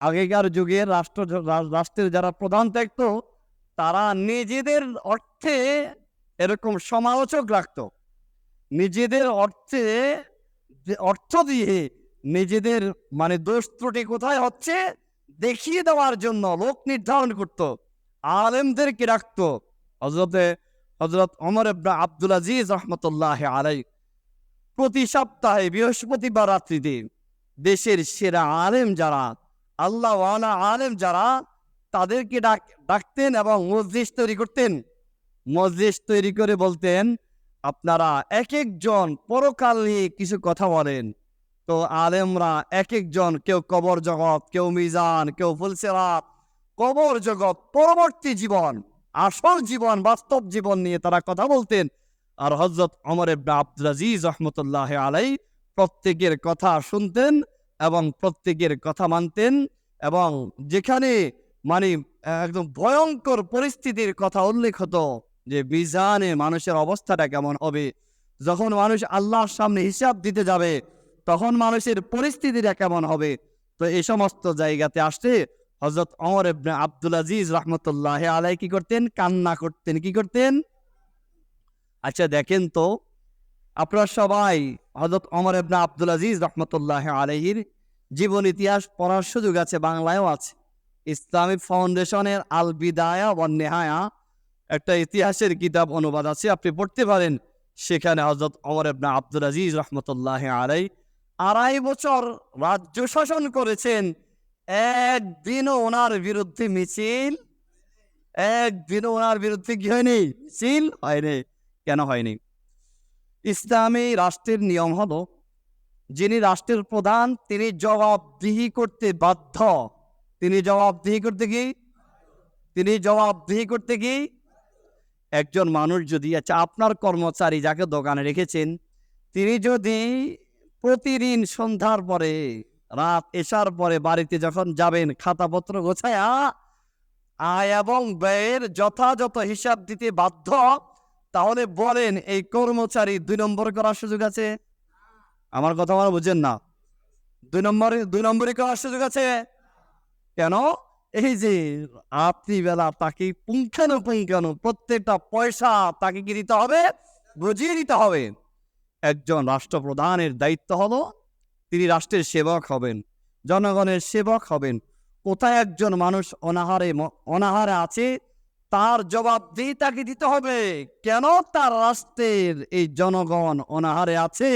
আগেকার যুগে রাষ্ট্র রাষ্ট্রের যারা প্রধান থাকতো তারা নিজেদের অর্থে এরকম সমালোচক রাখত। নিজেদের অর্থে অর্থ দিয়ে নিজেদের মানে দোষ ত্রুটি কোথায় হচ্ছে? দেখিয়ে দেওয়ার জন্য লোক নির্ধারণ করত, আলেমদেরকে রাখত। হজরতে হজরত অমর আব্দুল আজিজ রহমতুল্লাহ আলাই প্রতি সপ্তাহে বৃহস্পতিবার রাত্রিতে দেশের সেরা আলেম যারা আল্লাহ আলেম যারা, তাদেরকে ডাক, ডাকতেন এবং মসজিদ তৈরি করতেন। মসজিদ তৈরি করে বলতেন, আপনারা এক একজন পরকাল নিয়ে কিছু কথা বলেন। তো আলেমরা এক একজন কেউ কবর জগৎ, কেউ মিজান, কেউ ফুলসেরাত কবর জগৎ, পরবর্তী জীবন, আসল জীবন, বাস্তব জীবন নিয়ে তারা কথা বলতেন। আর হজরত অমর ইবনা আব্দুল রহমতুল্লাহ আলাই প্রত্যেকের কথা শুনতেন এবং প্রত্যেকের কথা মানতেন। এবং যেখানে মানে একদম ভয়ঙ্কর পরিস্থিতির কথা উল্লেখ হতো যে বিজানে মানুষের অবস্থাটা কেমন হবে। যখন মানুষ আল্লাহর সামনে হিসাব দিতে যাবে, তখন মানুষের পরিস্থিতিটা কেমন হবে? তো এই সমস্ত জায়গাতে আসতে হজরত অমর ইবনে আব্দুল আজিজ রহমতুল্লাহ আলাই কি করতেন? কান্না করতেন। কি করতেন? আচ্ছা দেখেন তো, আপনারা সবাই হজরত অমর ইবনে আব্দুল আজিজ রহমতুল্লাহ আলাইহির জীবন, ইতিহাস পড়ার সুযোগ আছে, বাংলায়ও আছে। ইসলামিক ফাউন্ডেশনের আল বিদায়া ও নেহায়া একটা ইতিহাসের কিতাব অনুবাদ আছে, আপনি পড়তে পারেন। সেখানে হজরত অমর ইবনে আব্দুল আজিজ রহমতুল্লাহ আলাই আড়াই বছর রাজ্য শাসন করেছেন। একদিনও ওনার বিরুদ্ধে মিছিল, একদিনও ওনার বিরুদ্ধে কি হয়নি? মিছিল হয়নি। কেন হয়নি? ইসলামী রাষ্ট্রের নিয়ম হলো যিনি রাষ্ট্রের প্রধান, তিনি জবাবদিহি করতে বাধ্য। তিনি জবাবদিহি করতে কি? তিনি জবাবদিহি করতে কি? একজন মানুষ যদি আচ্ছা আপনার কর্মচারী যাকে দোকানে রেখেছেন, তিনি যদি প্রতিদিন সন্ধ্যার পরে, রাত এসার পরে বাড়িতে যখন যাবেন, খাতাপত্র গোছায়া, আয় এবং ব্যয়ের যথাযথ হিসাব দিতে বাধ্য, তাহলে বলেন, এই কর্মচারী দুই নম্বর করার সুযোগ আছে। আমার কথা আমার বুঝেন না। দুই নম্বরে দুই নম্বরে কেউ সুযোগ আছে কেন? এই যে আপনি বেলা তাকে পুঙ্খানো পুঙ্খানো প্রত্যেকটা পয়সা তাকে কি দিতে হবে? বুঝিয়ে দিতে হবে। একজন রাষ্ট্রপ্রধানের দায়িত্ব হলো তিনি রাষ্ট্রের সেবক হবেন, জনগণের সেবক হবেন। কোথায় একজন মানুষ অনাহারে অনাহারে আছে, তার জবাবদিহি তাকে দিতে হবে। কেন? তার রাষ্ট্রের এই জনগণ অনাহারে আছে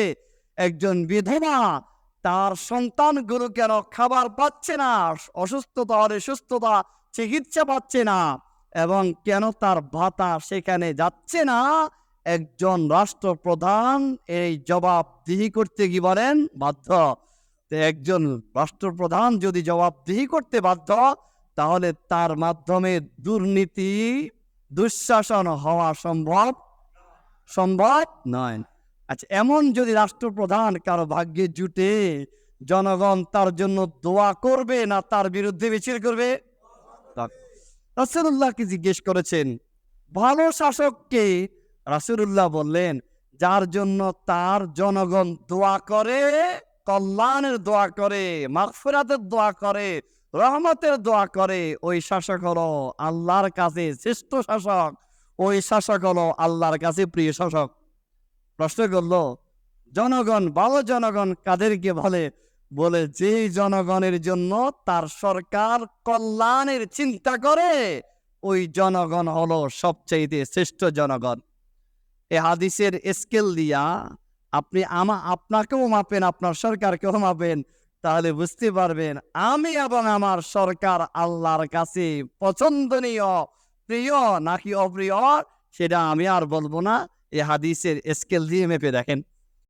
একজন বিধবা তার সন্তানগুলো কেন খাবার পাচ্ছে না? অসুস্থতা হলে সুস্থতা চিকিৎসা পাচ্ছে না এবং কেন তার ভাতা সেখানে যাচ্ছে না? একজন রাষ্ট্রপ্রধান এই জবাবদিহি করতে কি বলেন? বাধ্য। একজন রাষ্ট্রপ্রধান যদি জবাবদিহি করতে বাধ্য, তাহলে তার মাধ্যমে দুর্নীতি, দুঃশাসন হওয়া সম্ভব? সম্ভব নয়। আচ্ছা এমন যদি রাষ্ট্রপ্রধান কারও ভাগ্যে জুটে, জনগণ তার জন্য দোয়া করবে না তার বিরুদ্ধে মিছিল করবে? রাসুল্লাহকে জিজ্ঞেস করেছেন, ভালো শাসককে রাসুল্লাহ বললেন, যার জন্য তার জনগণ দোয়া করে, কল্যাণের দোয়া করে, মাগফিরাতের দোয়া করে, রহমতের দোয়া করে, ওই শাসক হলো আল্লাহর কাছে শ্রেষ্ঠ শাসক, ওই শাসক হলো আল্লাহর কাছে প্রিয় শাসক। প্রশ্ন করল, জনগণ ভালো জনগণ কাদেরকে বলে? বলে যে জনগণের জন্য তার সরকার কল্যাণের চিন্তা করে, ওই জনগণ হলো সবচাইতে শ্রেষ্ঠ জনগণ। এ হাদিসের স্কেল দিয়া আপনি আমা, আপনাকেও মাপেন, আপনার সরকারকেও মাপেন, তাহলে বুঝতে পারবেন, আমি এবং আমার সরকার আল্লাহর কাছে পছন্দনীয়, প্রিয় নাকি অপ্রিয়, সেটা আমি আর বলব না। এই হাদিসের স্কেল দিয়ে মেপে দেখেন।